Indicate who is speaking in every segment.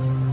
Speaker 1: Thank you.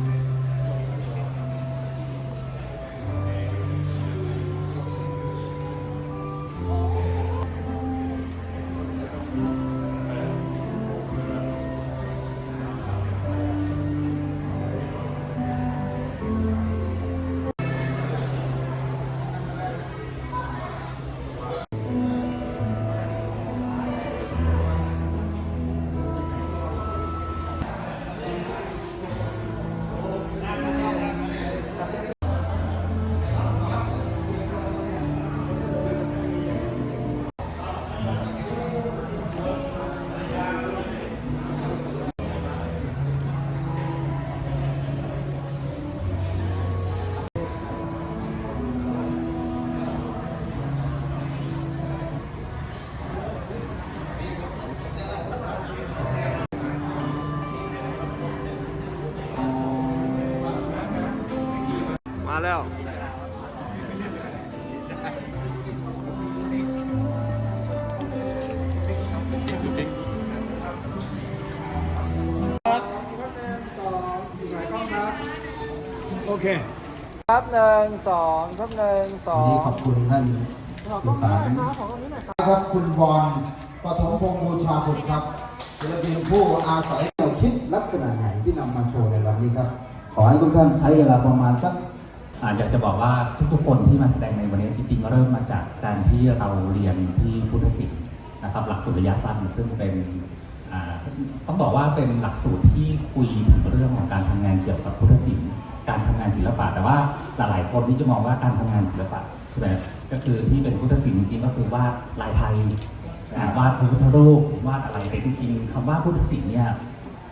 Speaker 1: แล้ว โอเค
Speaker 2: ครับหนึ่งสองครับหนึ่งสอ
Speaker 3: วันนี้
Speaker 2: ง
Speaker 3: ขอบคุณท่านสุสานครับคุณบอลปฐมพงษ์บูชาบุตรครับศิลปินผู้อาศัยแนวคิดลักษณะไหนที่นำมาโชว์ในวันนี้ครับ ขอให้ทุกท่านใช้เวลาประมาณสัก
Speaker 4: อยากจะบอกว่าทุกๆคนที่มาแสดงในวันนี้จริงๆเริ่มมาจากการที่เราเรียนที่พุทธศิลป์นะครับหลักสูตรระยะสั้นซึ่งเป็นต้องบอกว่าเป็นหลักสูตรที่คุยถึงเรื่องของการทำงานเกี่ยวกับพุทธศิลป์การทำงานศิลปะ แต่ว่าหลายๆคนที่จะมองว่าการทำงานศิลปะใช่ไหมก็คือที่เป็นพุทธศิลป์จริงๆก็คือวาดลายไทยวาดพระพุทธรูปวาดอะไรแต่จริง ๆคำว่าพุทธศิลป์เนี่ย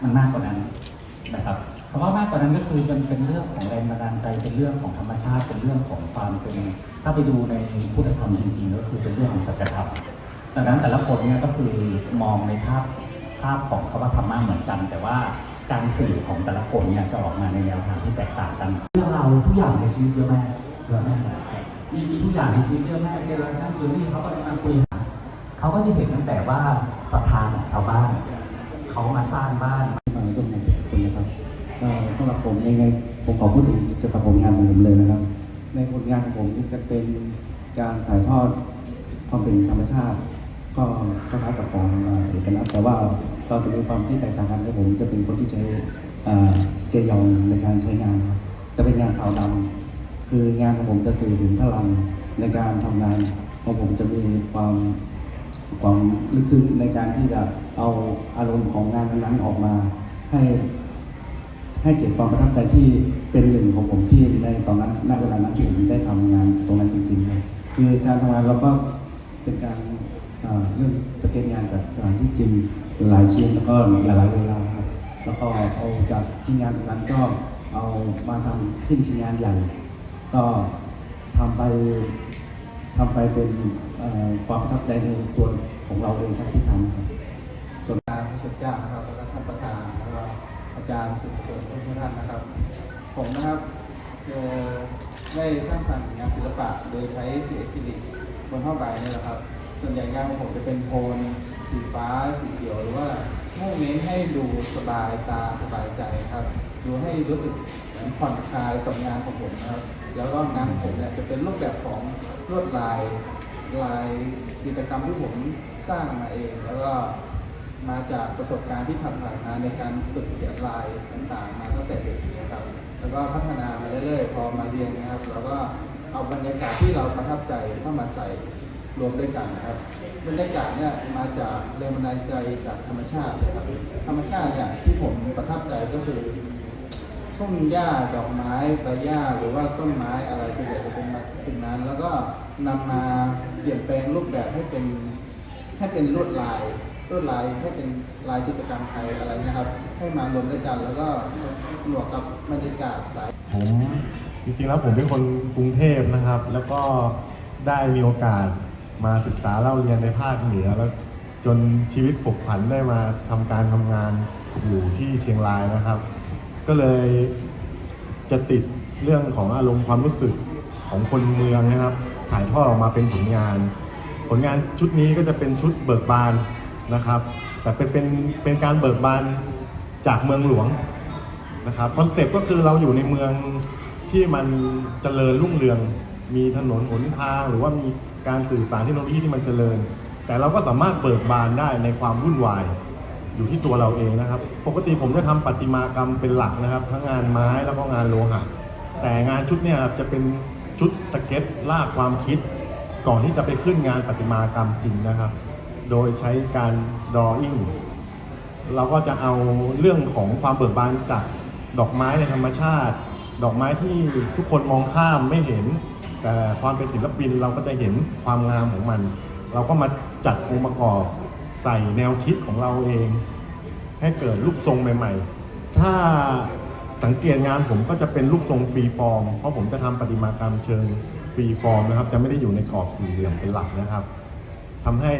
Speaker 4: มันมากกว่านั้น นะครับคำว่ามากกว่านั้นก็คือมันเป็นเรื่องของแรงบันดาลใจเป็นเรื่องของธรรมชาติเป็นเรื่องของความเป็นถ้าไปดูในพุทธธรรมจริงๆก็คือเป็นเรื่องของสัจธรรมดังนั้นแต่ละคนเนี่ยก็คือมองในภาพภาพของคำว่าธรรมะเหมือนกัน แต่ว่าการสื่อของแต่ละคนเนี่ยจะออกมาในแนวทางที่แตกต่างกัน เรื่องเราวทุกอย่างในชีวิตเยอะมากใช่ไหมครับมีมีทุกอย่างในชีวิตเยอะมากเจอนั่นเจอนี่เขาก็มาคุยหาเขาก็จะเห็นตั้งแต่ว่าศรัทธาของชาวบ้านเขามาสร้างบ้าน
Speaker 5: ฟังร่วมกัน ยังไงผมขอพูดถึงเกี่ยวกับผลงานของผมเลยนะครับ ในผลงานของผมจะเป็นการถ่ายทอดความเป็นธรรมชาติ ก็คล้ายๆกับของเอกนัทแต่ว่าเราจะมีความที่แตกต่างกันและผมจะเป็นคนที่ใช้เกยองในการใช้งานครับจะเป็นงานขาวดำคืองานของผมจะสื่อถึงพลังในการทำงานของผมจะมีความความลึกซึ้งในการที่จะเอาอารมณ์ของงานนั้นออกมาให้ ให้เกิดความประทับใจที่เป็นหนึ่งของผมที่ในตอนนั้นณเวลานั้นที่ผมได้ทำงานตรงนั้นจริงๆเลยคือการทำงานเราก็เป็นการเรื่องสเก็ตงานจากสถานที่จริงหลายชิ้นแล้วก็หลายเวลาครับแล้วก็เอาจากชิ้นงานนั้นก็เอามาทำขึ้นชิ้นงานใหญ่ก็ทำไปทำไปเป็นความประทับใจในตัวของเราเองครับที่ทำครับ
Speaker 3: ส่วนการพระคุณเจ้านะครับแล้วก็ท่านประธานแล้วก็อาจารย์สืบเกิด ท่านนะครับ ผมนะครับได้สร้างสรรค์งานศิลปะโดยใช้สีอะคริลิกบนผ้าใบนี่แหละครับ ส่วนใหญ่งานของผมจะเป็นโทนสีฟ้าสีเขียวหรือว่ามุ่งเน้นให้ดูสบายตาสบายใจครับ ดูให้รู้สึกผ่อนคลายกับงานของผมนะครับ แล้วก็งานผมเนี่ยจะเป็นรูปแบบของลวดลายลายกิจกรรมที่ผมสร้างมาเอง แล้วก็ มาจากประสบการณ์ที่ผ่านๆมาในการฝึกเขียนลายต่างๆ มาตั้งแต่เด็กนะครับ แล้วก็พัฒนามาเรื่อยๆ พอมาเรียนนะครับ แล้วก็เอาบรรยากาศที่เราประทับใจเข้ามาใส่รวมด้วยกันนะครับ บรรยากาศเนี่ยมาจากแรงบันดาลใจจากธรรมชาติเลยครับธรรมชาติเนี่ยที่ผมประทับใจก็คือทุ่งหญ้าดอกไม้ใบหญ้าหรือว่าต้นไม้อะไรส่วนใหญ่จะเป็นสิ่งนั้น แล้วก็นำมาเปลี่ยนแปลงรูปแบบให้เป็นให้เป็นลวดลาย ลวดลายให้เป็นลายจิตรกรรมไทยอะไรนะครับ ให้มารวมด้วยกันแล้วก็หนวกกับบรรยากาศสาย
Speaker 6: ผมจริงๆแล้วผมเป็นคนกรุงเทพนะครับ แล้วก็ได้มีโอกาสมาศึกษาเล่าเรียนในภาคเหนือ แล้วจนชีวิตผกผันได้มาทำการทำงานอยู่ที่เชียงรายนะครับ ก็เลยจะติดเรื่องของอารมณ์ความรู้สึกของคนเมืองนะครับถ่ายทอดออกมาเป็นผลงาน ผลงานชุดนี้ก็จะเป็นชุดเบิกบาน นะครับ แต่เป็นเป็นเป็นการเบิกบานจากเมืองหลวงนะครับคอนเซ็ปต์ก็คือเราอยู่ในเมืองที่มันเจริญรุ่งเรือง มีถนนหนทางหรือว่ามีการสื่อสารเทคโนโลยีที่มันเจริญ แต่เราก็สามารถเบิกบานได้ในความวุ่นวายอยู่ที่ตัวเราเองนะครับ ปกติผมจะทำประติมากรรมเป็นหลักนะครับ ทั้งงานไม้แล้วก็งานโลหะ แต่งานชุดเนี่ยจะเป็นชุดสเก็ตล่ากความคิด ก่อนที่จะไปขึ้นงานประติมากรรมจริงนะครับ โดยใช้การ drawing เราก็จะเอาเรื่องของความเบิกบานจากดอกไม้ในธรรมชาติ ดอกไม้ที่ทุกคนมองข้ามไม่เห็น แต่ความเป็นศิลปินเราก็จะเห็นความงามของมัน เราก็มาจัดองค์ประกอบใส่แนวคิดของเราเอง ให้เกิดรูปทรงใหม่ ๆ ถ้าสังเกตงานผมก็จะเป็นรูปทรงฟรีฟอร์ม เพราะผมจะทำประติมากรรมเชิงฟรีฟอร์มนะครับ จะไม่ได้อยู่ในกรอบสี่เหลี่ยมเป็นหลักนะครับทำให้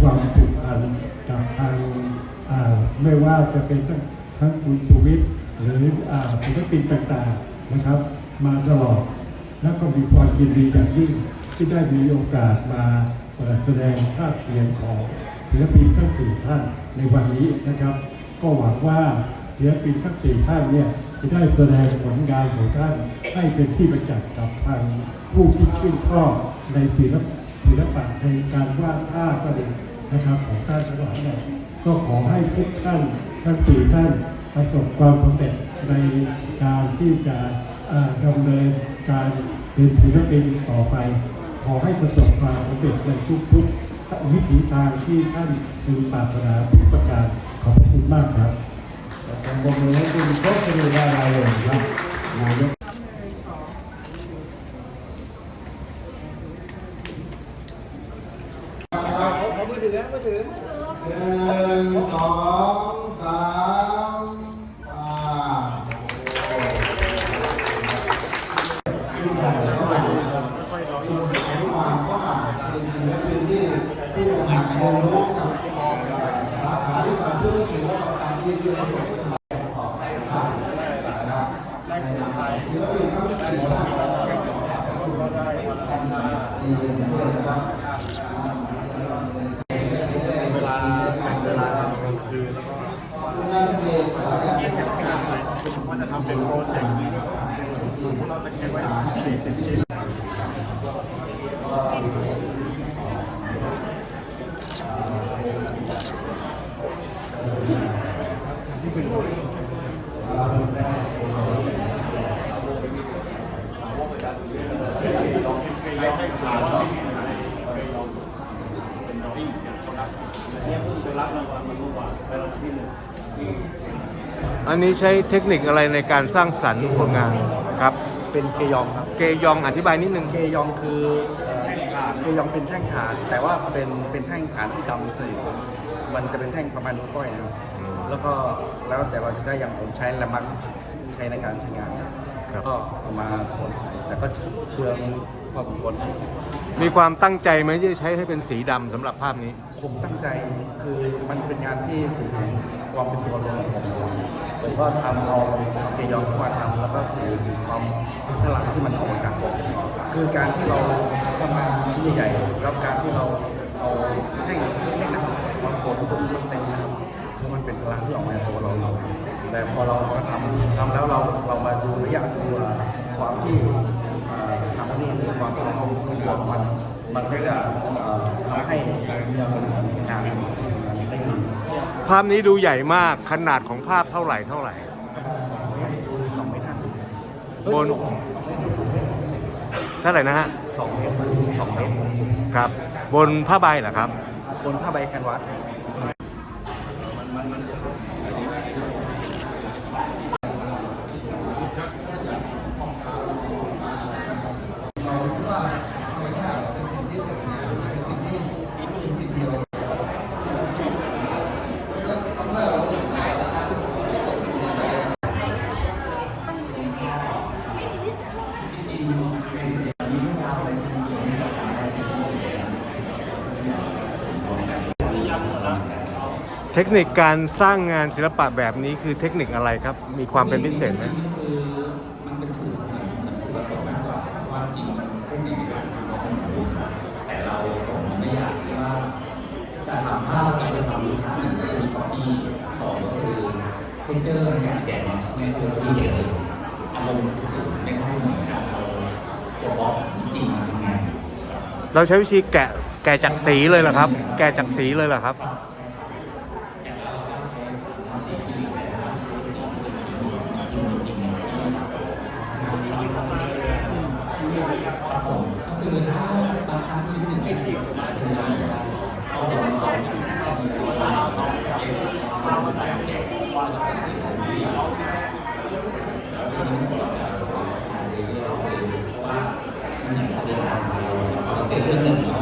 Speaker 6: ค
Speaker 1: วามผูกพันกับทางไม่ว่าจะเป็นทั้งคุณสุวิทย์หรือศิลปินต่างๆนะครับ มาตลอด และก็มีความยินดีอย่างยิ่งที่ได้มีโอกาสมาแสดงภาพเขียนของศิลปินทั้งสี่ท่านในวันนี้นะครับ ก็หวังว่าศิลปินทั้งสี่ท่านเนี่ยจะได้แสดงผลงานของท่านให้เป็นที่ประจักษ์กับทางผู้ที่ชื่นชอบในศิลปศิลปะในการวาดภาพก็ดี นะครับของท่านทั้งหลายเนี่ยก็ขอให้ทุกท่านทั้งสี่ท่านประสบความสำเร็จในการที่จะดำเนินการเป็นศิลปินต่อไป ขอให้ประสบความสำเร็จในทุกๆวิถีทางที่ท่านพึงปรารถนาทุกประการขอบคุณมากครับ
Speaker 2: ผมบอกเลยให้คุณโคตรดีดาราเลยครับนายก
Speaker 7: หนึ่งสองสามอ่ายิ่งใหญ่เท่าไหร่ครับยิ่งใหญ่กว่าก็อาจเป็นศิลปินที่ที่จะหาเรียนรู้กับสาขาที่สอนผู้ศิลปะการที่ที่ประสบสมัยต่อไปนะครับในนามของศิลปินทั้งสี่ท่านนะครับขอบคุณท่านจีนด้วย นะครับ
Speaker 8: เวลาเวลากลางคืนแล้วก็ผมว่าจะทำเป็นโปรเจกต์พวกเราจะเก็บไว้สี่สิบชิ้น
Speaker 2: อันนี้ใช้เทคนิคอะไรในการสร้างสรรค์ผลงานครับ
Speaker 5: เป็นเกยองครับ
Speaker 2: เกยองอธิบายนิดนึง
Speaker 5: เกยองคือเอ่อเกยองเป็นแท่งฐาน แต่ว่าเป็นเป็นแท่งฐานที่ดำสนิทมันจะเป็นแท่งประมาณนิ้วก้อยนะครับแล้วก็แล้วแต่เราจะใช้อย่างผมใช้ละมักใช้ในการใช้งาน
Speaker 2: ครับ
Speaker 5: ก็เอามาขนใส่แต่ก็เปลืองพอสมควร
Speaker 2: มีความตั้งใจไหมที่จะใช้ให้เป็นสีดำสำหรับภาพนี้
Speaker 5: ผมตั้งใจคือมันเป็นงานที่สื่อถึงความเป็นตัวตนของผมผม ก็ทำเอาเกยองเข้ามาทำแล้วก็สื่อถึงความพลังที่มันออกมาจากผมคือการที่เราทำงานชิ้นใหญ่ๆแล้วการที่เราเอาแท่งเล็กๆนะครับมาโขนตรงมันเต็มนะครับคือมันเป็นพลังที่ออกมาจากตัวเราเราแต่พอเรามาทำทำแล้วเราเรามาดูระยะตัวความที่ทำนี่หรือความที่เราคุณบวกมันมันก็จะเอ่อทำให้งานได้ดี
Speaker 2: ภาพนี้ดูใหญ่มากขนาดของภาพเท่าไหร่เท่าไหร่
Speaker 5: สองเมตรห้าสิบบ
Speaker 2: นเท่าไหร่นะฮะ
Speaker 5: สองเมตรสองเมตรหกสิบ
Speaker 2: ครับ บนผ้าใบเหรอครับ
Speaker 5: บนผ้าใบแคนวาส
Speaker 7: เราคิดว่าธรรมชาติเป็นสิ่งที่สวยงามเป็นสิ่งที่เป็นสิ่งเดียวและเมื่อเรารู้สึกว่าสิ่งที่เกิดขึ้นในใจ
Speaker 2: เทคนิคการสร้างงานศิลปะแบบนี้คือเทคนิคอะไรครับ มีความเป็นพิเศษไหม
Speaker 4: คือมันเป็นสื่อหนังสือผสมมากกว่าว่าจริงมันเทคนิคในการทำเราเป็นแบบลูกค้าแต่เราผมไม่อยากที่ว่าจะทำภาพการไปทำลูกค้าหนึ่งก็คือคอปี้สองก็คือเทคเจอร์ในการแกะเนี่ยนี่คือที่เห็นอารมณ์มันจะสื่อไม่ค่อยเหมือนกับเราตัวบอสจริงๆมาทำงาน
Speaker 2: เราใช้วิธีแกะแกะจากสีเลยเหรอครับ แกะจากสีเลยเหรอครับ สองส